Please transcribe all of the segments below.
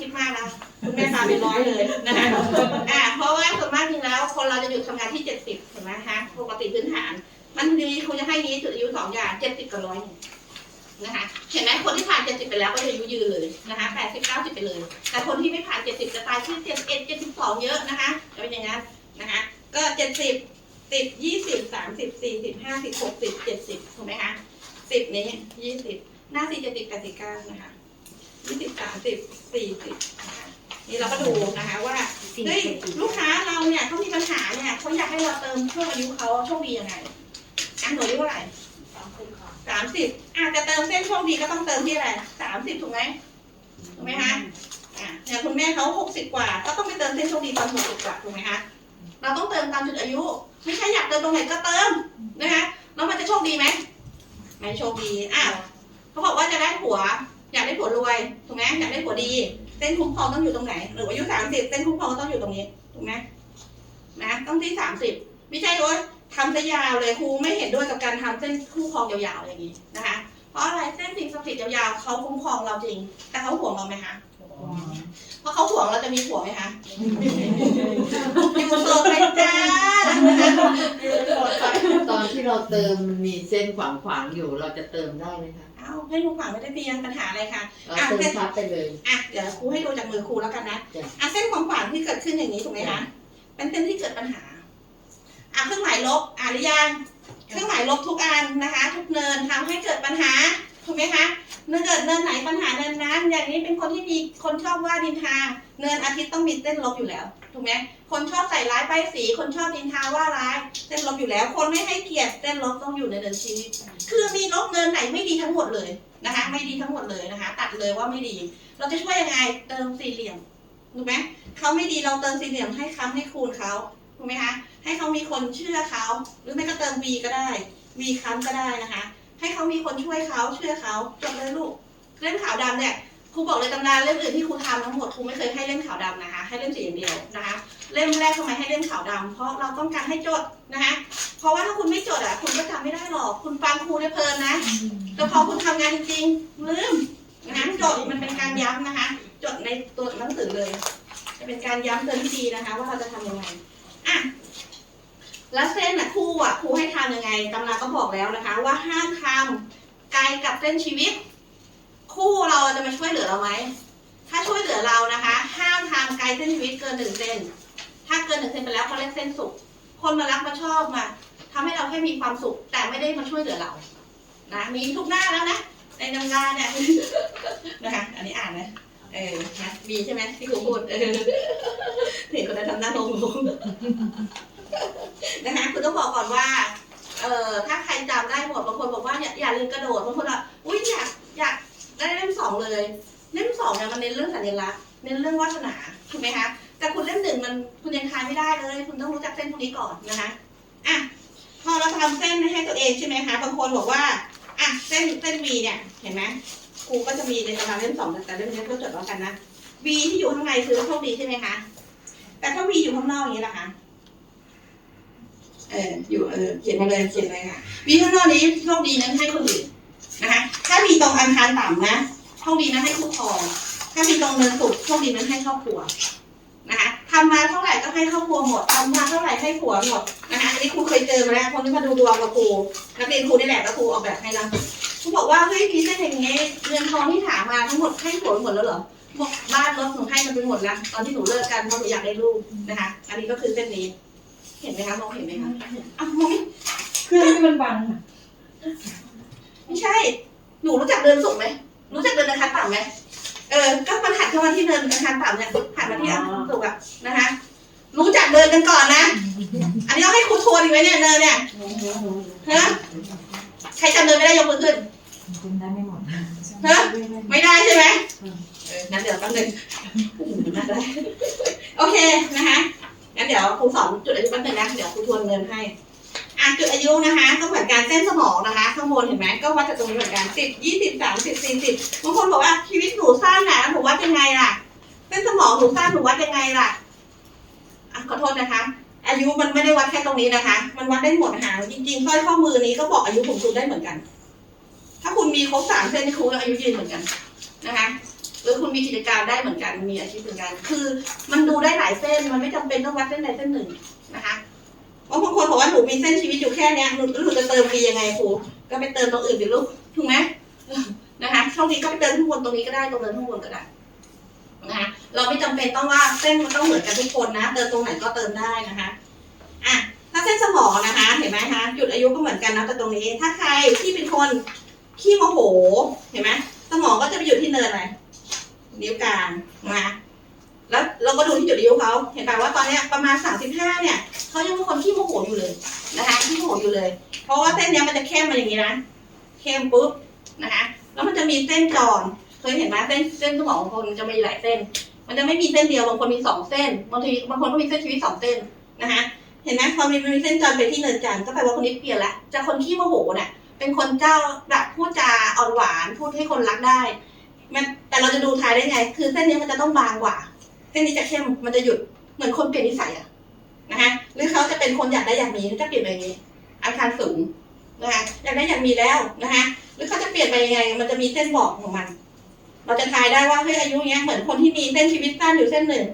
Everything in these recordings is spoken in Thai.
คิดมากนะคุณแม่มาเป็นร้อยเลยนะคะอ่าเพราะว่าส่วนมากจริงแล้ว คนเราจะหยุดทำงานที่เจ็ดสิบเห็นไหมคะปกติพื้นฐาน มันดีคุณจะให้นี้จุดอายุสองอย่างเจ็ดสิบกับร้อยนะคะเห็นไหมคนที่ผ่านเจ็ดสิบไปแล้วก็จะอายุยืนเลยนะคะแปดสิบเก้าสิบไปเลย แต่คนที่ไม่ผ่านเจ็ดสิบจะตายที่เจ็ดเอ็ดเจ็ดสิบสองเยอะนะคะจะเป็นอย่างนั้นนะคะก็เจ็ดสิบสิบยี่สิบสามสิบสี่สิบห้าสิบหกสิบเจ็ดสิบถูกไหมคะสิบนี้ยี่สิบหน้าสี่เจ็ดสิบแปดสิบเก้านะคะ ยี่สิบสามสิบสี่สิบนะคะนี่เราก็ดูนะคะว่าเฮ้ยลูกค้าเราเนี่ยเขามีปัญหาเนี่ยเขาอยากให้เราเติมช่วงอายุเขาโชคดียังไงอะหนูอายุเท่าไหร่สามสิบอาจจะเติมเส้นโชคดีก็ต้องเติมที่อะไรสามสิบถูกไหมถูกไหมคะอะเนี่ยคุณแม่เขาหกสิบกว่า ก็ต้องไปเติมเส้นโชคดีตอนหกสิบกว่าถูกไหมคะเราต้องเติมตามจุดอายุ ไม่ใช่อยากเติมตรงไหนก็เติมนะคะแล้วมันจะโชคดีไหมไม่โชคดีอ้าวเขาบอกว่าจะได้ผัว อยากได้ผัวรวยถูกไหมอยากได้ผัวดี เส้นคุ้มครองต้องอยู่ตรงไหน หรืออายุสามสิบเส้นคุ้มครองต้องอยู่ตรงนี้ถูกไหมนะต้องที่สามสิบไม่ใช่ว่าทำซะยาวเลยครูไม่เห็นด้วยกับการทำเส้นคุ้มครองยาวๆอย่างนี้นะคะ เพราะอะไรเส้นสิ่งศักดิ์สิทธิ์ยาวๆเขาคุ้มครองเราจริง แต่เขาห่วงเราไหมคะเพราะเขาห่วงเราจะมีผัวไหมคะอยู่โสดไปจ้าตอนที่เราเติมมันมีเส้นขวางขวางๆอยู่เราจะเติมได้ไหมคะเอาให้ลุงขวัญไม่ได้มีปัญหาอะไรค่ะเราเติมทับไปเลยอะเดี๋ยวครูให้ดูจากมือครูแล้วกันนะจ้ะอะเส้นของขวางที่เกิดขึ้นอย่างนี้ถูกไหมคะเป็นเส้นที่เกิดปัญหาอะเครื่องหมายลบอ่านหรือยังเครื่องหมายลบทุกอันนะคะ ทุกเนินทำให้เกิดปัญหาถูกไหมคะเนินเกิดเนินไหนปัญหาเนินนั้น อย่างนี้เป็นคนที่มีคนชอบว่าดินทาเนินอาทิตย์ต้องมีเส้นลบอยู่แล้วถูกไหม คนชอบใส่ร้ายป้ายสี คนชอบดินทาว่าร้ายเส้นลบอยู่แล้ว คนไม่ให้เกียรติเส้นลบต้องอยู่ในเนินชีวิต คือมีลบเนินไหนไม่ดีทั้งหมดเลยนะคะ ไม่ดีทั้งหมดเลยนะคะ ตัดเลยว่าไม่ดี เราจะช่วยยังไงเติมสี่เหลี่ยมถูกไหมเขาไม่ดีเราเติมสี่เหลี่ยมให้ค้ำให้คูณเขาถูกไหมคะให้เขามีคนเชื่อเขาหรือไม่ก็เติม V ก็ได้ V ค้ำก็ได้นะคะ ให้เขามีคนช่วยเขาเชื่อเขาจบเลยลูกเล่มขาวดำเนี่ย ครูบอกเลยตำนานเล่มอื่นที่ครูทำทั้งหมดครูไม่เคยให้เล่มขาวดำนะคะ ให้เล่มสีอย่างเดียวนะคะ เล่มแรกทำไมให้เล่มขาวดำเพราะเราต้องการให้จดนะคะเพราะว่าถ้าคุณไม่จดอะคุณก็จำไม่ได้หรอกคุณฟังครูได้เพลินนะแต่พอคุณทำงานจริงๆลืมนะจดมันเป็นการย้ำนะคะ จดในตัวหนังสือเลย จะเป็นการย้ำเตือนที่ดีนะคะ ว่าเราจะทำยังไงอะแล้วเส้นอะครูอะครูให้ทำยังไงตำราก็บอกแล้วนะคะ ว่าห้ามทำไกลกับเส้นชีวิต คู่เราจะมาช่วยเหลือเราไหม ถ้าช่วยเหลือเรานะคะ ห้ามทำไกลเส้นชีวิตเกินหนึ่งเส้น ถ้าเกินหนึ่งเส้นไปแล้วเขาเรียกเส้นสุข คนมารักมาชอบมาทำให้เราแค่มีความสุข แต่ไม่ได้มาช่วยเหลือเรา นะ มีทุกหน้าแล้วนะ ในตำราเนี่ย นะคะ อันนี้อ่านนะ เออนะมีใช่ไหมที่ครูพูด เออเห็นคนนั้นทำหน้างงๆนะคะคุณต้องบอกก่อนว่า เอ่อถ้าใครจำได้หมด บางคนบอกว่าอย่าอย่าลืมกระโดด บางคนอะอุ้ยอยาก ได้เล่มสองเลย เล่มสองเนี่ยมันเน้นเรื่องสัญลักษณ์เน้นเรื่องวาสนาถูกไหมคะแต่คุณเล่มหนึ่งมันคุณยังทายไม่ได้เลย คุณต้องรู้จักเส้นพวกนี้ก่อนนะคะอะพอเราทำเส้นให้ตัวเองใช่ไหมคะบางคนบอกว่าอะเส้นเส้นวีเนี่ยเห็นไหมครูก็จะมีในตารางเล่มสองแต่เล่มนี้ก็จดแล้วกันนะวีที่อยู่ข้างในคือโชคดีใช่ไหมคะแต่ถ้าวีอยู่ข้างนอกอย่างนี้ล่ะคะเอออยู่เออเขียนมาเลยเขียนเลยค่ะวีข้างนอกนี้โชคดีนั้นให้คนอื่น นะคะ ถ้ามีตรงอังคารต่ำนะโชคดีนั้นให้คู่ครอง ถ้ามีตรงเนินสุกโชคดีนั้นให้ครอบครัวนะคะทำมาเท่าไหร่ก็ให้ครอบครัวหมดทำมาเท่าไหร่ให้ผัวหมดนะคะอันนี้ครูเคยเจอมาแล้วคนที่มาดูดวงกับครูนักเรียนครูนี่แหละแล้วครูออกแบบให้แล้วครูบอกว่าเฮ้ยมีเส้นอย่างนี้เงินทองที่หามาทั้งหมดให้ผัวหมดแล้วเหรอบอกบ้านรถหนูให้มันไปหมดแล้วตอนที่หนูเลิกกันเพราะหนูอยากได้ลูกนะคะ อันนี้ก็คือเส้นนี้ เห็นไหมคะมองเห็นไหมคะอ้าวมองไม่เครื่องที่มันบังค่ะ ไม่ใช่ หนูรู้จักเดินสูงไหมรู้จักเดินอาคารต่ำไหมเออ ก็มันหันเข้ามาที่เดินอาคารต่ำเนี่ยหันมาที่อาคารสูงอะนะคะ รู้จักเดินกันก่อนนะ อันนี้เอาให้ครูทวนอีกไหมเนี่ยเดินเนี่ยฮะใครจำเดินไม่ได้ยกมือขึ้นได้ไม่หมดฮะไม่ได้ใช่ไหมเอองั้นเดี๋ยวแป๊บนึงน่าได้โอเคนะคะงั้นเดี๋ยวครูสอนจุดอายุแป๊บนึงนะ เดี๋ยวครูทวนเงินให้ อะจุดอายุนะคะก็เหมือนการเส้นสมองนะคะข้างบนเห็นไหมก็วัดจากตรงนี้เหมือนกันสิบยี่สิบสามสิบสี่สิบบางคนบอกว่าชีวิตหนูสั้นนะหนูวัดยังไงล่ะเส้นสมองหนูสั้นหนูวัดยังไงล่ะอะขอโทษนะคะ อายุมันไม่ได้วัดแค่ตรงนี้นะคะ มันวัดได้หมดนะคะจริงๆสร้อยข้อมือนี้ก็บอกอายุของคุณได้เหมือนกัน ถ้าคุณมีครบสามเส้นคุณอายุยืนเหมือนกันนะคะหรือคุณมีกิจการได้เหมือนกันมีอาชีพเหมือนกัน คือ มันดูได้หลายเส้นมันไม่จำเป็นต้องวัดเส้นใดเส้นหนึ่งนะคะ เพราะบางคนบอกว่าหนูมีเส้นชีวิตอยู่แค่เนี้ยหนูหนูจะเติมปียังไงครูก็ไปเติมตรงอื่นดิลูกถูกไหมนะคะช่องนี้ก็ไปเติมข้างบนตรงนี้ก็ได้ตรงเดินข้างบนก็ได้นะคะเราไม่จำเป็นต้องว่าเส้นมันต้องเหมือนกันทุกคนนะ เติมตรงไหนก็เติมได้นะคะอะถ้าเส้นสมองนะคะ เห็นไหมคะจุดอายุก็เหมือนกันนะแต่ตรงนี้ ถ้าใครที่เป็นคนขี้โมโห เห็นไหมสมองก็จะไปอยู่ที่เนินอะไรนิ้วกลางนะคะ แล้วเราก็ดูที่จุดอายุเขาเห็นป่ะว่าตอนเนี้ยประมาณสามสิบห้าเนี่ยเขายังเป็นคนขี้โมโหอยู่เลยนะคะขี้โมโหอยู่เลย เพราะว่าเส้นเนี้ยมันจะเข้มมาอย่างนี้นะเข้มปุ๊บนะคะแล้วมันจะมีเส้นจรเคยเห็นไหมเส้นเส้นสมองของคนจะมีหลายเส้น มันจะไม่มีเส้นเดียวบางคนมีสองเส้นบางทีบางคนก็มีเส้นชีวิตสองเส้นนะคะเห็นไหมพอมีมีเส้นจรไปที่เนินจันทร์ก็แปลว่าคนนี้เปลี่ยนละจากคนขี้โมโหเนี่ยเป็นคนเจ้าแบบพูดจาอ่อนหวานพูดให้คนรักได้มันแต่เราจะดูทายได้ไง คือเส้นนี้มันจะต้องบางกว่า เส้นนี้จะเข้มมันจะหยุดเหมือนคนเปลี่ยนนิสัยอะนะคะหรือเขาจะเป็นคนอยากได้อยากมีเขาจะเปลี่ยนไปอย่างนี้ อาคารสูงนะคะอยากได้อยากมีแล้วนะคะหรือเขาจะเปลี่ยนไปยังไง มันจะมีเส้นบอกของมัน เราจะทายได้ว่าเฮ้ยอายุเนี้ยเหมือนคนที่มีเส้นชีวิตสั้นอยู่เส้นหนึ่ง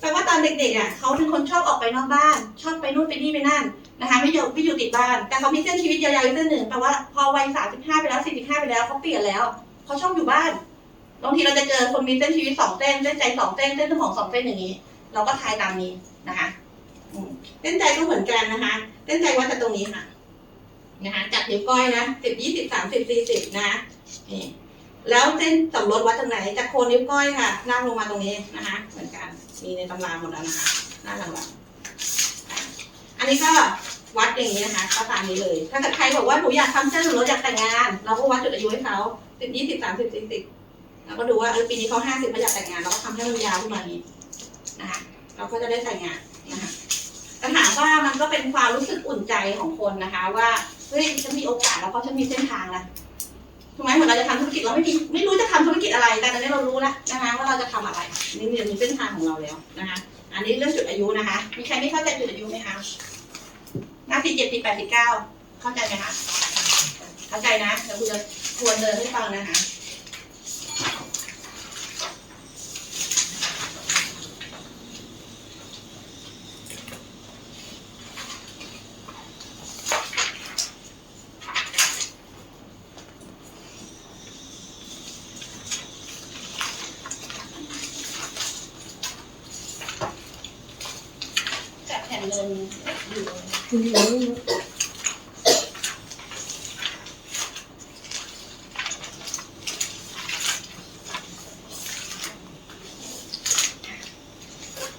แปลว่าตอนเด็กๆอะเขาเป็นคนชอบออกไปนอกบ้าน ชอบไปนู่นไปนี่ไปนั่นนะคะไม่อยู่ไม่อยู่ติดบ้าน แต่เขามีเส้นชีวิตยาวๆอีกเส้นหนึ่งแปลว่าพอวัยสามสิบห้าไปแล้วสี่สิบห้าไปแล้วเขาเปลี่ยนแล้วเขาชอบอยู่บ้าน บางทีเราจะเจอคนมีเส้นชีวิตสองเส้น เส้นใจสองเส้น เส้นสมองสองเส้นอย่างนี้ เราก็ทายตามนี้นะคะเส้นใจก็เหมือนกันนะคะ เส้นใจวัดจากตรงนี้ค่ะ นะคะจากนิ้วก้อยนะสิบยี่สิบสามสิบสี่สิบนะนี่แล้วเส้นสำรถวัดจากไหนจากโคนนิ้วก้อยค่ะลากลงมาตรงนี้นะคะ เหมือนกัน มีในตำราหมดแล้วนะคะหน้าหลังๆอันนี้ก็วัดอย่างนี้นะคะก็ตามนี้เลย ถ้าเกิดใครบอกว่าหนูอยากทำเส้นสำรถอยากแต่งงาน เราก็วัดจุดอายุให้เขาสิบยี่สิบสามสิบสี่สิบ แล้วก็ดูว่าเออปีนี้เขาห้าสิบเขาอยากแต่งงานเราก็ทำให้มันยาวขึ้นมานี้นะคะเราก็จะได้แต่งงานนะคะแต่ถามว่ามันก็เป็นความรู้สึกอุ่นใจของคนนะคะ ว่าเฮ้ยฉันมีโอกาสแล้วเพราะฉันมีเส้นทางแล้วถูกไหมเหมือนเราจะทำธุรกิจเราไม่มีไม่รู้จะทำธุรกิจอะไร แต่ตอนนี้เรารู้แล้วนะคะว่าเราจะทำอะไรนี่มีเส้นทางของเราแล้วนะคะ อันนี้เรื่องจุดอายุนะคะ มีใครไม่เข้าใจจุดอายุไหมคะหน้าที่เจ็ดสิบแปดสิบเก้าเข้าใจไหมคะเข้าใจนะเดี๋ยวคุณจะทวนเดินให้ฟังนะคะ จับแผ่นเงินอยู่ คุณรู้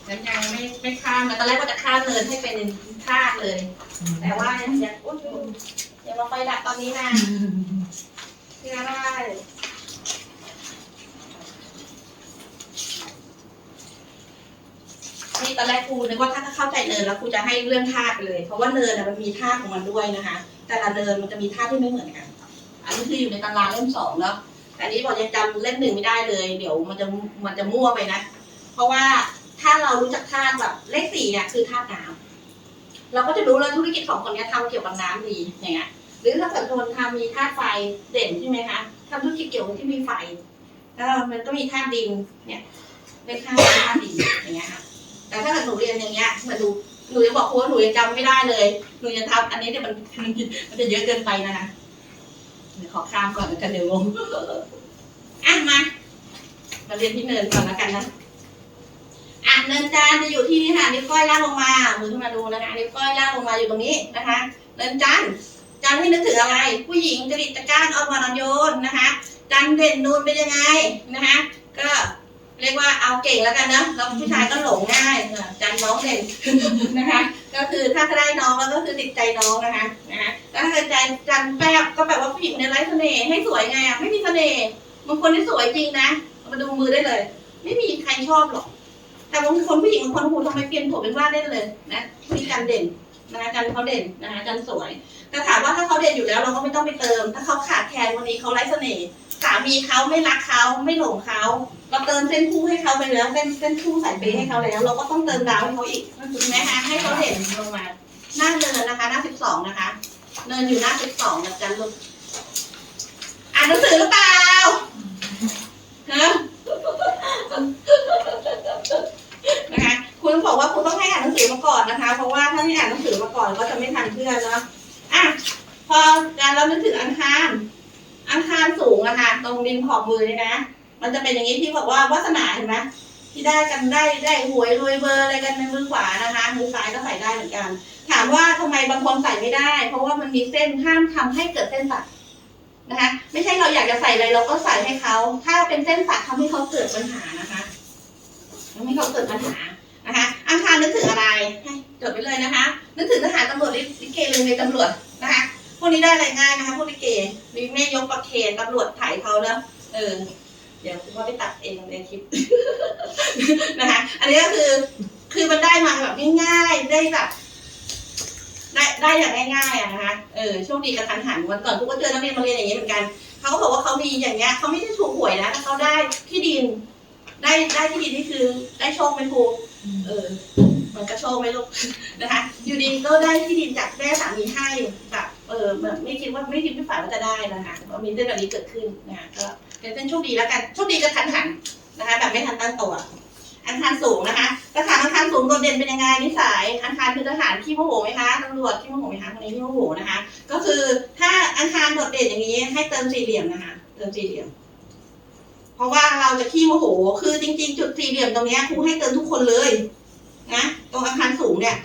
ยังยังไม่ไม่ข้ามนะตอนแรกว่าจะข้ามเนินให้เป็นธาตุเลย แต่ว่ายังยังอุ้ย ยังมาไฟดับตอนนี้นะที่นั่นได้นี่ตอนแรกครูนึกว่าถ้าเข้าใจเนินแล้วครูจะให้เรื่องธาตุไปเลย เพราะว่าเนินน่ะมันมีธาตุของมันด้วยนะคะ แต่ละเนินมันจะมีธาตุที่ไม่เหมือนกัน อันนี้คืออยู่ในตำรางเล่มสองแล้วแต่อันนี้บอกยังจำเล่มหนึ่งไม่ได้เลย เดี๋ยวมันจะมันจะมั่วไปนะ เพราะว่าถ้าเรารู้จักธาตุแบบเลขสี่เนี่ยคือธาตุน้ำเราก็จะรู้เลยธุรกิจของคนนี้ทำเกี่ยวกับน้ำดีอย่างเงี้ย หรือถ้าเกิดคนทำมีธาตุไฟเด่นใช่ไหมคะทำธุรกิจเกี่ยวกับที่มีไฟ แล้วมันก็มีธาตุดินเนี่ยเลขห้าเป็นธาตุดินอย่างเงี้ยค่ะแต่ถ้าเกิดหนูเรียนอย่างเงี้ยมาดูหนูจะบอกครูว่าหนูยังจำไม่ได้เลยหนูจะทำอันนี้เนี่ยมันมันจะเยอะเกินไปนะคะเดี๋ยวขอข้ามก่อนแล้วกันเดี๋ยวงงอะมามาเรียนที่เนินก่อนแล้วกันนะอะเนินจานจะอยู่ที่นี่ค่ะนิ้วก้อยลากลงมามือขึ้นมาดูนะคะนิ้วก้อยลากลงมาอยู่ตรงนี้นะคะ เนินจัน ทร์จันทร์ให้นึกถึงอะไร ผู้หญิงจริตกานอ่อนหวานอ่อนโยนนะคะจันทร์เด่นนูนเป็นยังไงนะคะ ก็เรียกว่าเอาเก่งแล้วกันนะแล้วผู้ชายก็หลงง่ายจันน้องเด่นนะคะ ก็คือถ้าได้น้องแล้วก็คือติดใจน้องนะคะนะคะถ้าเกิดใจจันแป๊บก็แปลว่าผู้หญิงในไร้เสน่ห์ให้สวยไงอะไม่มีเสน่ห์บางคนที่สวยจริงนะมาดูมือได้เลย ไม่มีใครชอบหรอก แต่บางคนผู้หญิงบางคนโอ้โหทำไมเปลี่ยนผมเป็นว่าเล่นเลยนะมีการเด่นนะคะการเขาเด่นนะคะการสวย แต่ถามว่าถ้าเขาเด่นอยู่แล้วเราก็ไม่ต้องไปเติม ถ้าเขาขาดแคลนวันนี้เขาไร้เสน่ห์สามีเขาไม่รักเขาไม่หลงเขาเราเติมเส้นคู่ให้เขาไปแล้วเส้นเส้นคู่ใส่เปให้เขาแล้ว เราก็ต้องเติมดาวให้เขาอีกถูกไหมคะให้เขาเห็นลงมาหน้าเนินนะคะ หน้าสิบสองนะคะ เนินอยู่หน้าสิบสองนะจ๊ะลูกอ่านหนังสือหรือเปล่าฮะนะคะ คุณบอกว่าคุณต้องให้อ่านหนังสือมาก่อนนะคะ เพราะว่าถ้าไม่อ่านหนังสือมาก่อนก็จะไม่ทันเพื่อนเนาะ อะพอการเรานึกถึงอังคารอังคารสูงอะค่ะ ตรงริมขอบมือนี่นะ มันจะเป็นอย่างนี้ที่บอกว่าวาสนาเห็นไหมที่ได้กันได้ได้หวยรวยเบอร์อะไรกันในมือขวานะคะ มือซ้ายก็ใส่ได้เหมือนกัน ถามว่าทำไมบางคนใส่ไม่ได้ เพราะว่ามันมีเส้นห้ามทำให้เกิดเส้นตัดนะคะ ไม่ใช่เราอยากจะใส่อะไรเราก็ใส่ให้เขา ถ้าเป็นเส้นตัดทำให้เขาเกิดปัญหานะคะทำให้เขาเกิดปัญหานะคะ อังคารนึกถึงอะไรให้ จดไปเลยนะคะ นึกถึงทหารตำรวจลิเกเลยในตำรวจนะคะพวกนี้ได้อะไรง่ายนะคะพวกลิเกมีแม่ยกประเคนตำรวจถ่ายเขาเนอะเออ เดี๋ยวคุณว่าไปตัดเองในคลิปนะคะ อันนี้ก็คือคือมันได้มาแบบง่ายๆได้แบบได้ได้อย่างง่ายๆอะนะคะเออโชคดีกระทันหันวันก่อนทุกก็เจอนักเรียนมาเรียนอย่างนี้เหมือนกันเขาก็บอกว่าเขามีอย่างเงี้ยเขาไม่ได้ถูกหวยนะแต่เขาได้ที่ดิน ได้ได้ที่ดินนี่คือ ได้โชคไหมครู เออมันก็โชคไหมลูกนะคะ อยู่ดีก็ได้ที่ดินจากแม่สามีให้แบบเออแบบไม่คิดว่าไม่คิดไม่ฝันว่าจะได้นะคะมีเรื่องแบบนี้เกิดขึ้นนะคะก็เป็นเส้นโชคดีแล้วกันโชคดีกระทันหันนะคะ แบบไม่ทันตั้งตัว อังคารสูงนะคะทหารอังคารสูงโดดเด่นเป็นยังไงนิสัยอังคารคือทหารขี้โมโหไหมคะตำรวจขี้โมโหไหมคะคนนี้ขี้โมโหนะคะ ก็คือถ้าอังคารโดดเด่นอย่างนี้ให้เติมสี่เหลี่ยมนะคะ เติมสี่เหลี่ยม เพราะว่าเราจะขี้โมโห คือจริง ๆ จุดสี่เหลี่ยมตรงนี้ครูให้เติมทุกคนเลยนะตรงอังคารสูงเนี่ย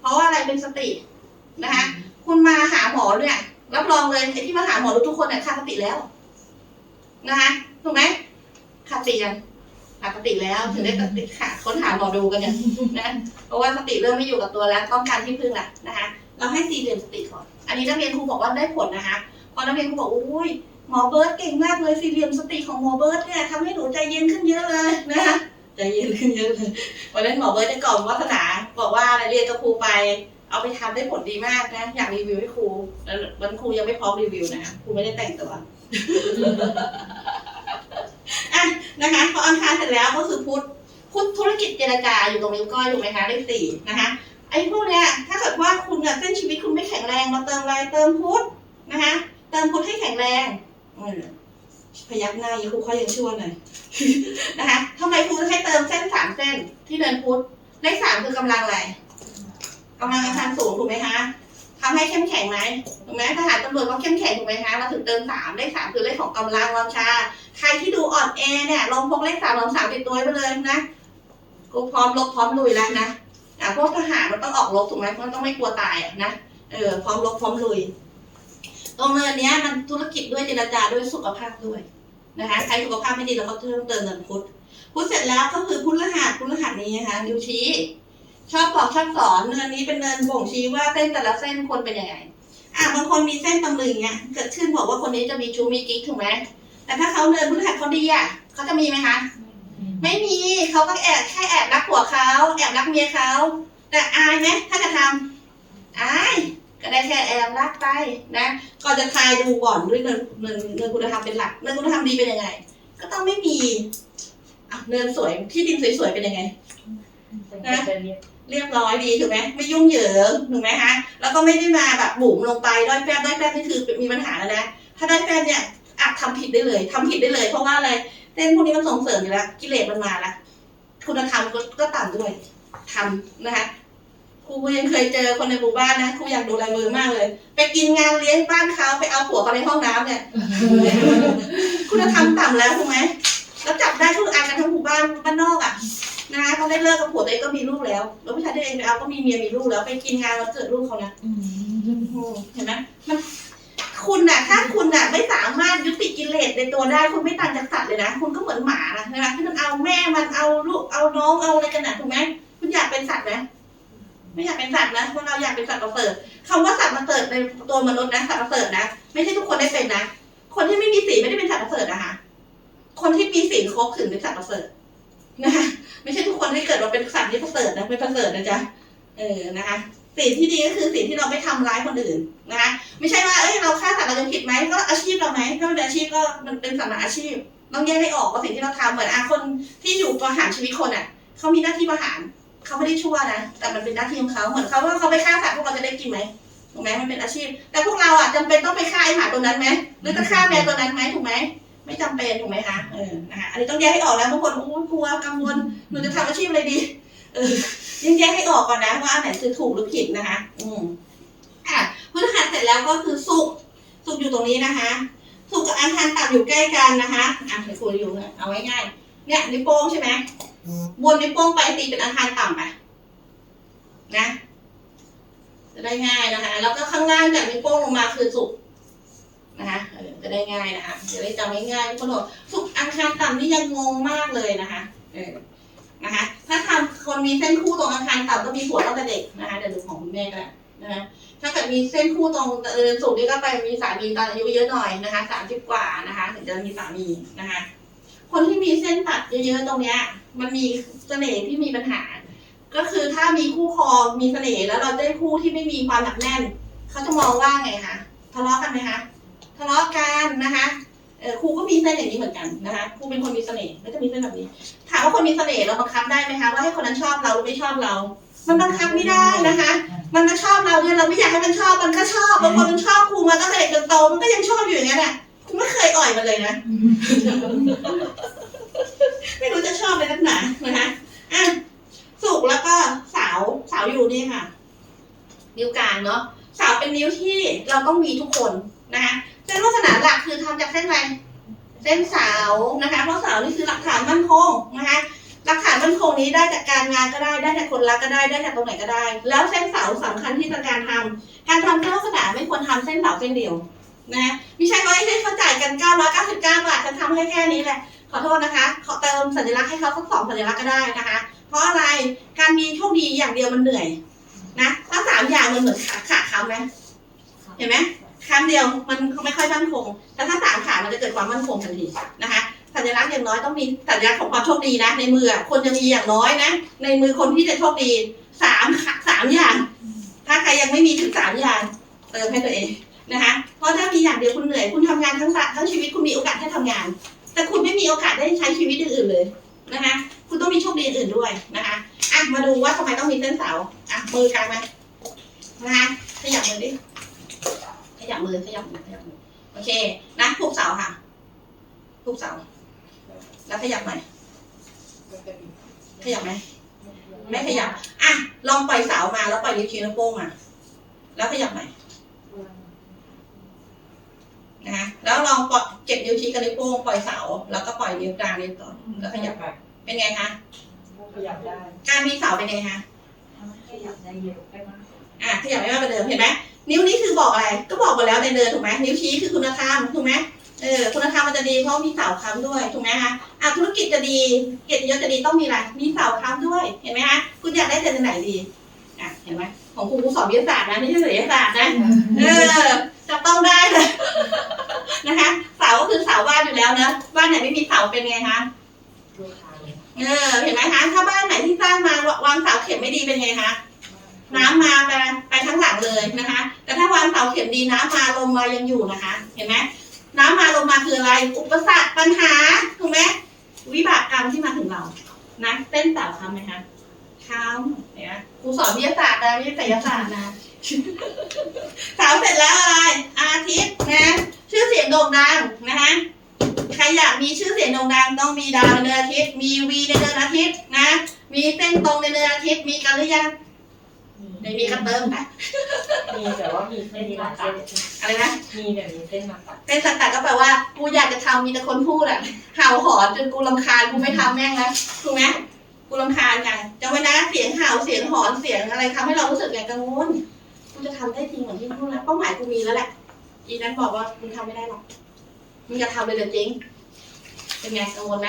เพราะว่าอะไรเป็นสตินะคะ คุณมาหาหมอเนี่ยรับรองเลยไอ้ที่มาหาหมอทุกคนเนี่ยขาดสติแล้วนะคะถูกไหมขาดสติยังขาดสติแล้วถึงได้ตัดติดขาค้นหาหมอดูกันเนี่ยนะเพราะว่าสติเริ่มไม่อยู่กับตัวแล้ว ต้องการที่พึ่งละนะคะ เราให้สี่เหลี่ยมสติก่อน อันนี้นักเรียนครูบอกว่าได้ผลนะคะพอนักเรียนครูบอกอุ้ย หมอเบิร์ตเก่งมากเลยสี่เหลี่ยมสติของหมอเบิร์ตเนี่ยทำให้หนูใจเย็นขึ้นเยอะเลยนะคะใจเย็นขึ้นเยอะเลยวันนั้นหมอเบิร์ตในกล่องวัฒนาบอกว่าเรียนกับครูไป เอาไปทำได้ผลดีมากนะ อยากรีวิวให้ครูแล้ววันครูยังไม่พร้อมรีวิวนะคะครูไม่ได้แต่งตัวอะนะคะพออังคารเสร็จแล้วก็คือพุธพุธธุรกิจเจรจาอยู่ตรงนิ้วก้อยถูกไหมคะเลขสี่นะคะไอ้พวกเนี้ยถ้าเกิดว่าคุณอะเส้นชีวิตคุณไม่แข็งแรงเราเติมอะไรเติมพุทธนะคะ เติมพุทธให้แข็งแรง พยักหน้าอย่างนี้ครูเขายังชั่วหน่อยนะคะทำไมครูให้เติมเส้นสามเส้นที่เดินพุธเลขสามคือกำลังอะไรกำลังอังคารสูงถูกไหมคะทำให้เข้มแข็งไหมถูกไหมทหารตำรวจก็เข้มแข็งถูกไหมคะเราถึงเติมสามเลขสามคือเลขของกำลังวังชา ใครที่ดูอ่อนแอเนี่ยลองพกเลขสามลองสามติดตัวไปเลยนะกูพร้อมลบพร้อมลุยแล้วนะอะพวกทหารมันต้องออกรบถูกไหมมันต้องไม่กลัวตายนะเออพร้อมลบพร้อมลุย ตรงเนินเนี้ยมันธุรกิจด้วยเจรจาด้วยสุขภาพด้วยนะคะใครสุขภาพไม่ดีเราก็เติมเติมเงินพุทธพุทธเสร็จแล้วก็คือพุทธรหัสพุทธรหัสนี้นะคะนิ้วชี้ ชอบบอกชอบสอนเนินนี้เป็นเนินบ่งชี้ว่าเส้นแต่ละเส้นควรเป็นยังไงอะบางคนมีเส้นตำลึงเนี่ยเกิดขึ้นบอกว่าคนนี้จะมีชูมีกิ๊กถูกไหมแต่ถ้าเขาเนินพุทธหัสเขาดีอะเขาจะมีไหมคะไม่มีเขาก็แอบแค่แอบรักผัวเขาแอบรักเมียเขาแต่อายไหมถ้าจะทำอาย ก็ได้แค่แอบรักไปนะก่อนจะทายดูก่อนด้วยเนินเนินเนินคุณธรรมเป็นหลักเนินคุณธรรมดีเป็นยังไง ก็ต้องไม่มีอะเนินสวยที่ดินสวยๆเป็นยังไงนะเรียบร้อยดีถูกไหมไม่ยุ่งเหยิงถูกไหมคะแล้วก็ไม่ได้มาแบบบุ๋มลงไปด้อยแฟบด้อยแฟบนี่คือมีปัญหาแล้วนะถ้าด้อยแฟบเนี่ยอาจทำผิดได้เลยทำผิดได้เลย เพราะว่าอะไรเส้นพวกนี้มันส่งเสริมอยู่แล้วกิเลสมันมาละคุณธรรมก็ก็ต่ำด้วยทำนะคะ ครูยังเคยเจอคนในหมู่บ้านนะครูอยากดูลายมือมากเลย ไปกินงานเลี้ยงบ้านเขาไปเอาผัวเขาในห้องน้ำเนี่ย คุณธรรมต่ำแล้วถูกไหมแล้วจับได้ทุกอันกันทั้งหมู่บ้านบ้านนอกอะนะเขาได้เลิกกับผัวตัวเองก็มีลูกแล้ว แล้วผู้ชายที่เองไปเอาก็มีเมียมีลูกแล้วไปกินงานวันเกิดลูกเขานะเห็นไหมมันคุณน่ะ ถ้าคุณน่ะ ไม่สามารถยุติกิเลสในตัวได้ คุณไม่ต่างจากสัตว์เลยนะ คุณก็เหมือนหมานะใช่ไหมที่มันเอาแม่มันเอาลูกเอาน้องเอาอะไรกันนะถูกไหมคุณอยากเป็นสัตว์ไหม ไม่อยากเป็นสัตว์นะเพราะเราอยากเป็นสัตว์ประเสริฐคำว่าสัตว์ประเสริฐในตัวมนุษย์นะสัตว์ประเสริฐนะไม่ใช่ทุกคนได้เป็นนะคนที่ไม่มีศีลไม่ได้เป็นสัตว์ประเสริฐนะคะคนที่มีศีลครบถึงเป็นสัตว์ประเสริฐนะคะไม่ใช่ทุกคนที่เกิดมาเป็นสัตว์ที่ประเสริฐนะเป็นประเสริฐนะจ๊ะเออนะคะสิ่งที่ดีก็คือสิ่งที่เราไม่ทำร้ายคนอื่นนะคะไม่ใช่ว่าเอ้ยเราฆ่าสัตว์เราจะผิดไหมก็อาชีพเราไหมถ้าเป็นอาชีพก็มันเป็นสัมมาอาชีพต้องแยกให้ออกว่าสิ่งที่เราทำเหมือนอาคนที่อยู่ประหารชีวิตคนอะเขามีหน้าที่ประหาร เขาไม่ได้ชั่วนะ แต่มันเป็นหน้าที่ของเขาเหมือนเขาว่าเขาไปฆ่าสัตว์พวกเราจะได้กินไหมถูกไหมมันเป็นอาชีพ แต่พวกเราอะจำเป็นต้องไปฆ่าไอหมาตัวนั้นไหมหรือจะฆ่าแมวตัวนั้นไหมถูกไหมไม่จำเป็นถูกไหมคะเออนะคะอันนี้ต้องแยกให้ออกแล้วบางคนโอ้ยกลัวกังวลหนูจะทำอาชีพอะไรดีเออยังแยกให้ออกก่อนนะว่าอันไหนคือถูกหรือผิดนะคะ อืมอะพฤหัสเสร็จแล้วก็คือศุกร์ศุกอยู่ตรงนี้นะคะศุกกับอังคารต่ำอยู่ใกล้กันนะคะอะเดี๋ยวครูอยู่นะเอาไว้ง่ายเนี่ยนิ้วโป้งใช่ไหม วนนิ้วโป้งไปตีเป็นอังคารต่ำไปนะ จะได้ง่ายนะคะ แล้วก็ข้างล่างจากนิ้วโป้งลงมาคือศุกนะคะจะได้ง่ายนะคะจะได้จำง่ายๆทุกคนบอกศุกอังคารต่ำนี่ยังงงมากเลยนะคะเออนะคะ ถ้าทำคนมีเส้นคู่ตรงอังคารต่ำก็มีผัวตั้งแต่เด็กนะคะเดี๋ยวดูของคุณแม่ก็ได้นะคะถ้าเกิดมีเส้นคู่ตรงเออสูงนี่ก็ไปมีสามีตอนอายุเยอะหน่อยนะคะสามสิบกว่านะคะ ถึงจะมีสามีนะคะ คนที่มีเส้นตัดเยอะๆตรงเนี้ย มันมีเสน่ห์ที่มีปัญหา ก็คือถ้ามีคู่ครองมีเสน่ห์แล้วเราได้คู่ที่ไม่มีความหนักแน่นเขาจะมองว่าไงคะทะเลาะกันไหมคะทะเลาะกันนะคะเออครูก็มีเส้นอย่างนี้เหมือนกันนะคะครูเป็นคนมีเสน่ห์ก็จะมีเส้นแบบนี้ ถามว่าคนมีเสน่ห์เราบังคับได้ไหมคะว่าให้คนนั้นชอบเราหรือไม่ชอบเรา มันบังคับไม่ได้นะคะ มันมาชอบเราเนี่ยเราไม่อยากให้มันชอบมันก็ชอบบางคนมันชอบครูมาตั้งแต่เด็กจนโตมันก็ยังชอบอยู่อย่างนั้นแหละ ไม่เคยอ่อยมันเลยนะ ไม่รู้จะชอบไปนักหนานะคะอะสุกร์แล้วก็เสาวสาวอยู่นี่ค่ะ นิ้วกลางเนาะเสาวเป็นนิ้วที่เราต้องมีทุกคนนะคะเส้นวาสนาหลักคือทำจากเส้นอะไรเส้นเสาวนะคะ เพราะเสาวนี่คือหลักฐานมั่นคงนะคะหลักฐานมั่นคงนี้ได้จากการงานก็ได้ได้จากคนรักก็ได้ได้จากตรงไหนก็ได้ แล้วเส้นเสาสำคัญที่จะการทำการทำเส้นวาสนาไม่ควรทำเส้นเสาเส้นเดียว นะไม่ใช่ว่าให้เขาจ่ายกัน 999 บาทจะทำให้แค่นี้แหละ ขอโทษนะคะ ขอเติมสัญลักษณ์ให้เขาสักสองสัญลักษณ์ก็ได้นะคะ เพราะอะไร การมีโชคดีอย่างเดียวมันเหนื่อย นะถ้าสามอย่างมันเหมือนขาขาค้ำไหมเห็นไหมค้ำเดียวมันไม่ค่อยมั่นคง แต่ถ้าสามขา มันจะเกิดความมั่นคงทันทีนะคะสัญลักษณ์อย่างน้อยต้องมีสัญลักษณ์ของความโชคดีนะ ในมือคนจะมีอย่างน้อยนะ ในมือคนที่จะโชคดีสามขาสามอย่าง ถ้าใครยังไม่มีถึงสามอย่าง เติมให้ตัวเอง นะคะเพราะถ้ามีอย่างเดียวคุณเหนื่อย คุณทำงานทั้งทั้งชีวิตคุณมีโอกาสแค่ทำงาน แต่คุณไม่มีโอกาสได้ใช้ชีวิตอื่นๆเลยนะคะ คุณต้องมีโชคดีอื่นด้วยนะคะอะมาดูว่าทำไมต้องมีเส้นเสาอะมือกลางไหมนะคะขยับมือดิขยับมือขยับมือขยับมือโอเคนะผูกเสาค่ะผูกเสา แล้วขยับใหม่ขยับไหมไม่ขยับอะลองปล่อยเสามาแล้วปล่อยนิ้วชี้นิ้วโป้งมาแล้วขยับใหม่ นะคะแล้วลองปล่อยเก็บนิ้วชี้กับนิ้วโป้งปล่อยเสา แล้วก็ปล่อยนิ้วกลางนิ้วต่อแล้วขยับเป็นไงคะขยับได้การมีเสาเป็นไงคะขยับได้เยอะได้มากอะขยับไม่มากกว่าเดิมเห็นไหมนิ้วนี้คือบอกอะไรก็บอกหมดแล้วในเดินถูกไหมนิ้วชี้คือคุณธรรมถูกไหมเออคุณธรรมมันจะดีเพราะมีเสาค้ำด้วยถูกไหมคะอะธุรกิจจะดีเกียรติยศจะดีต้องมีอะไรมีเสาค้ำด้วยเห็นไหมคะคุณอยากได้เจนไหนดีอะเห็นไหมของครูครูสอนวิทยาศาสตร์นะไม่ใช่ศิลปศาสตร์นะเออ จะต้องได้เลยนะคะเสาก็คือเสาบ้านอยู่แล้วนะบ้านไหนไม่มีเสาเป็นไงคะเออเห็นไหมคะถ้าบ้านไหนที่สร้างมาวางเสาเข็มไม่ดีเป็นไงคะน้ำมาไปไปทั้งหลังเลยนะคะ แต่ถ้าวางเสาเข็มดีน้ำมาลมมายังอยู่นะคะ เห็นไหมน้ำมาลมมาคืออะไร อุปสรรคปัญหาถูกไหมวิบากกรรมที่มาถึงเรานะเต้นเสาค้ำไหมคะค้ำเนี่ยครูสอนวิทยาศาสตร์นะไม่ใช่ศิลปศาสตร์นะ เสาเสร็จแล้วอะไร อาทิตย์นะ ชื่อเสียงโด่งดังนะคะใครอยากมีชื่อเสียงโด่งดังต้องมีดาวในเดือนอาทิตย์ มีวีในเดือนอาทิตย์นะ มีเส้นตรงในเดือนอาทิตย์ มีกันหรือยังไม่มีก็เติมไปมีแต่ว่ามีเส้นมาตัดอะไรนะ มีแต่มีเส้นมาตัดเป็นสัตว์ก็แปลว่ากูอยากจะทำมีแต่คนพูดอะเห่าหอนจนกูรำคาญกูไม่ทำแม่งแล้วถูกไหมกูรำคาญไงจำไว้นะเสียงเห่าเสียงหอนเสียงอะไรทำให้เรารู้สึกไงกังวล กูจะทำได้จริงเหมือนที่พูดแล้วเป้าหมายกูมีแล้วแหละอีนั้นบอกว่ามึงทำไม่ได้หรอกมึงจะทำเลยเดี๋ยวจริงเป็นไงกังวลไหม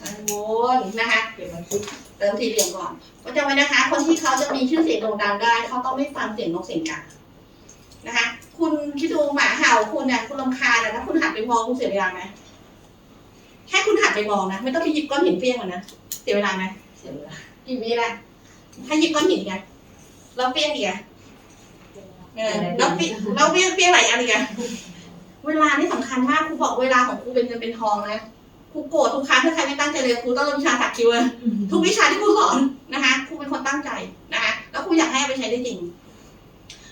กังวลนะคะเก็บมันคุกเติมสี่เหลี่ยมก่อนก็จำไว้นะคะ คนที่เขาจะมีชื่อเสียงโด่งดังได้ เขาต้องไม่ฟังเสียงนกเสียงกานะคะ คุณคิดดูหมาเห่าคุณเนี่ยคุณรำคาญอะถ้าคุณหันไปมองคุณเสียเวลาไหมแค่คุณหันไปมองนะไม่ต้องไปหยิบก้อนหินเฟี้ยงมันนะเสียเวลาไหมเสร็จแล้วกี่วิละถ้าหยิบก้อนหินกันเราเฟี้ยงอีกอะ เออเราเฟี้ยงเราเฟี้ยงเฟี้ยงหลายอันอีกอะเวลานี่สำคัญมากครูบอกเวลาของครูเป็นเงินเป็นทองนะครูโกรธทุกครั้งถ้าใครไม่ตั้งใจเรียนครูต้องลงวิชาสักคิวเลยทุกวิชาที่ครูสอนนะคะครูเป็นคนตั้งใจนะคะแล้วครูอยากให้เอาไปใช้ได้จริง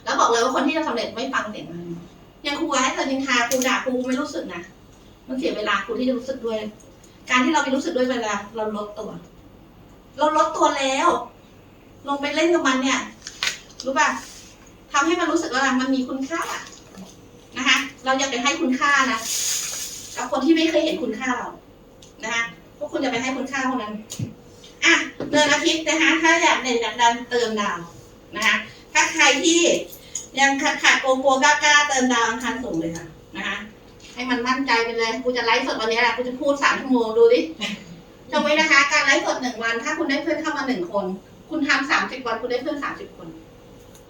แล้วบอกเลยว่าคนที่จะสำเร็จไม่ฟังเสียงมันอย่างครูอะให้เธอนินทาครูด่าครูไม่รู้สึกนะมันเสียเวลาครูที่จะรู้สึกด้วย การที่เราไปรู้สึกด้วยเวลา เราลดตัว เราลดตัวแล้ว ลงไปเล่นกับมันเนี่ย รู้ป่ะ ทำให้มันรู้สึกว่ามันมีคุณค่านะคะ เราอย่าไปให้คุณค่านะกับคนที่ไม่เคยเห็นคุณค่าเรานะคะพวกคุณจะไปให้คุณค่าพวกนั้นอะเดือนอาทิตย์นะคะ ถ้าอยากเด่นอยากดันเติมดาวนะคะ ถ้าใครที่ยังขาดขาดโกโก้กล้ากล้าเติมดาวอังคารสูงเลยค่ะนะคะให้มันมั่นใจไปเลยกูจะไลฟ์สดวันนี้แหละกูจะพูดสามชั่วโมงดูดิจำไว้นะคะ การไลฟ์สดหนึ่งวัน ถ้าคุณได้เพื่อนเข้ามาหนึ่งคน คุณทำสามสิบวันคุณได้เพื่อนสามสิบคน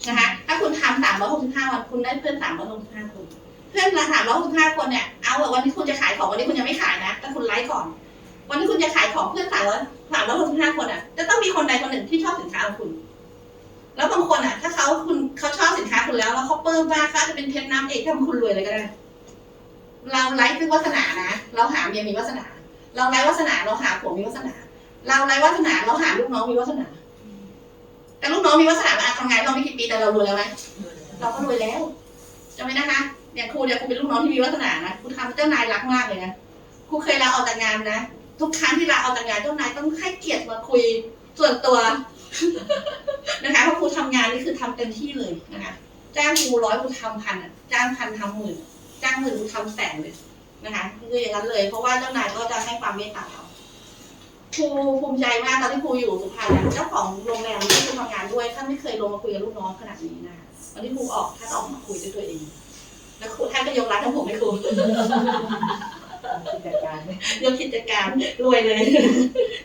นะคะถ้าคุณทำสามร้อยหกสิบห้าวันคุณได้เพื่อนสามร้อยหกสิบห้าคนเพื่อนละสามร้อยหกสิบห้าคนเนี่ยเอาอะวันที่คุณจะขายของวันนี้คุณยังไม่ขายนะแต่คุณไลฟ์ก่อน วันที่คุณจะขายของเพื่อนสามร้อยสามร้อยหกสิบห้าคนอะจะต้องมีคนใดคนหนึ่งที่ชอบสินค้าของคุณ แล้วบางคนอะ ถ้าเขาคุณเขาชอบสินค้าคุณแล้วแล้วเขาเปิ้มมากเขาจะเป็นเพชรน้ำเอกทำคุณรวยเลยก็ได้ เราไลฟ์ด้วยวาสนานะเราหาเมียมีวาสนา เราไลฟ์วาสนาเราหาผัวมีวาสนา เราไลฟ์วาสนาเราหาลูกน้องมีวาสนา แต่ลูกน้องมีวาสนาอาจทำงานเราไม่กี่ปีแต่เรารวยแล้วไหมเราก็รวยแล้วจำไว้นะคะอย่างครูเนี่ยครูเป็นลูกน้องที่มีวาสนานะครูทำเจ้านายรักมากเลยนะครูเคยลาออกจากงานนะทุกครั้งที่ลาออกจากงานเจ้านายต้องให้เกียรติมาคุยส่วนตัวนะคะเพราะครูทำงานนี่คือทำเต็มที่เลยนะคะจ้างครูร้อยครูทำพันอะจ้างพันทำหมื่นจ้างหมื่นครูทำแสนเลยนะคะคืออย่างนั้นเลย เพราะว่าเจ้านายก็จะให้ความเมตตาเรา ครูภูมิใจมากตอนที่ครูอยู่สุพรรณอะเจ้าของโรงแรมที่ครูทำงานด้วยท่านไม่เคยลงมาคุยกับลูกน้องขนาดนี้นะคะวันที่ครูออกท่านออกมาคุยด้วยตัวเอง แล้วครูท่านก็ยกร้านทั้งผมให้ครูกิจการเนี่ยยกกิจการรวยเลย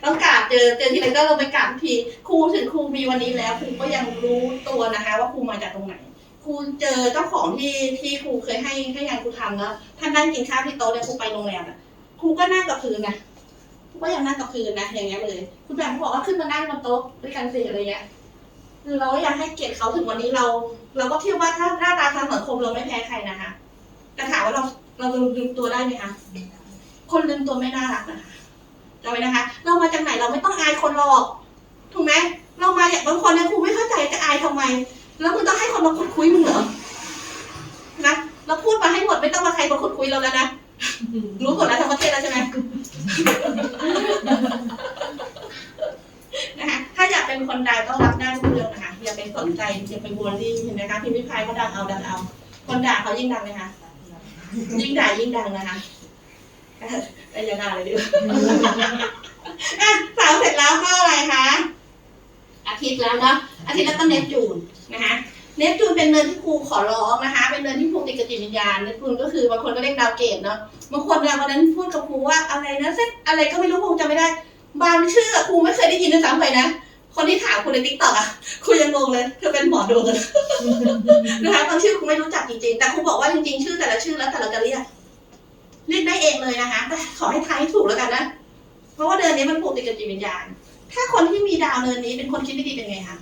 ต้องกราบเจอเจอที่ไหนก็ลงไปกราบทุกทีครูถึงครูมีวันนี้แล้วครูก็ยังรู้ตัวนะคะ ว่าครูมาจากตรงไหนครูเจอเจ้าของที่ที่ครูเคยให้ให้งานครูทำแล้วท่านนั่งกินข้าวที่โต๊ะเนี่ยครูไปโรงแรมอะครูก็นั่งกับพื้นนะครู ก็ยังนั่งกับพื้นนะอย่างเงี้ยเลย คุณแบบบอกว่าขึ้นมานั่งบนโต๊ะด้วยกันสิอะไรเงี้ยคือเราอยากให้เกียรติเขาถึงวันนี้เรา เราก็เชื่อว่าถ้าหน้าตาทางสังคมเราไม่แพ้ใครนะคะแต่ถามว่าเราเราลืมตัวได้ไหมคะคนลืมตัวไม่น่ารักนะคะจำไว้นะคะ เรามาจากไหนเราไม่ต้องอายคนหรอกถูกไหมเรามาอย่างบางคนเนี่ยครูไม่เข้าใจจะอายทำไม แล้วมึงต้องให้คนมาขุดคุยมึงเหรอนะเราพูดมาให้หมดไม่ต้องมาใครมาขุดคุยเราแล้วนะรู้หมดแล้วทั้งประเทศแล้วใช่ไหม พิมพ์ริพายเขาดังเอาดังเอา คนด่าเขายิ่งดังเลยค่ะ ยิ่งด่ายิ่งดังนะคะไอ้ยาด่าเลยดีกว่าอะสาวเสร็จแล้วก็อะไรคะอาทิตย์แล้วเนาะอาทิตย์แล้วก็เนปจูนนะคะเนปจูนเป็นเนินที่ครูขอร้องนะคะ เป็นเนินที่ผูกติดกับจิตวิญญาณเนปจูนก็คือบางคนก็เรียกดาวเกตเนาะบางคนเนี่ยวันนั้นพูดกับครูว่าอะไรนะเซ็ตอะไรก็ไม่รู้ครูจำไม่ได้ บางชื่ออะครูไม่เคยได้ยินด้วยซ้ำไปนะ คนที่ถามครูในติ๊กต็อกอะครูยังงงเลยเธอเป็นหมอดูกันนะคะบางชื่อครูไม่รู้จักจริงๆ แต่ครูบอกว่าจริงๆ ชื่อแต่ละชื่อแล้วแต่เราจะเรียกเรียกได้เองเลยนะคะ แต่ขอให้ทายให้ถูกแล้วกันนะ เพราะว่าเดือนนี้มันผูกติดกับจิตวิญญาณ ถ้าคนที่มีดาวเดือนนี้เป็นคนคิดไม่ดีเป็นไงคะ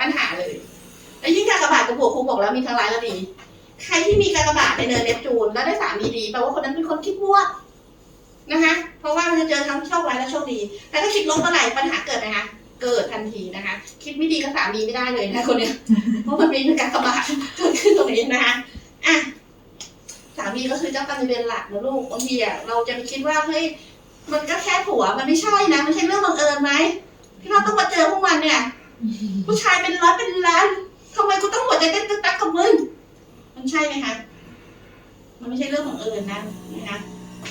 ปัญหาเลย แล้วยิ่งกากบาทกับหัวครูบอกแล้วมีทั้งร้ายและดี ใครที่มีกากบาทในเดือนเนปจูนแล้วได้สามีดีแปลว่าคนนั้นเป็นคนคิดมั่ว นะคะ เพราะว่ามันจะเจอทั้งโชคร้ายและโชคดี แต่ถ้าคิดลบเมื่อไหร่ปัญหาเกิดไหมคะ เกิดทันทีนะคะ คิดไม่ดีกับสามีไม่ได้เลยนะคนเนี้ย เพราะมันมีการกระบาดเกิดขึ้นตรงนี้นะคะ อะ สามีก็คือเจ้ากรรมนายเวรหลักนะลูกบางทีอะเราจะไปคิดว่าเฮ้ย มันก็แค่ผัว มันไม่ใช่นะ มันใช่เรื่องบังเอิญไหมที่เราต้องมาเจอพวกมันเนี่ย ผู้ชายเป็นร้อยเป็นล้านทำไมกูต้องหัวใจเต้นตึกตักกับมึง มันใช่ไหมคะ มันไม่ใช่เรื่องบังเอิญนะนะคะ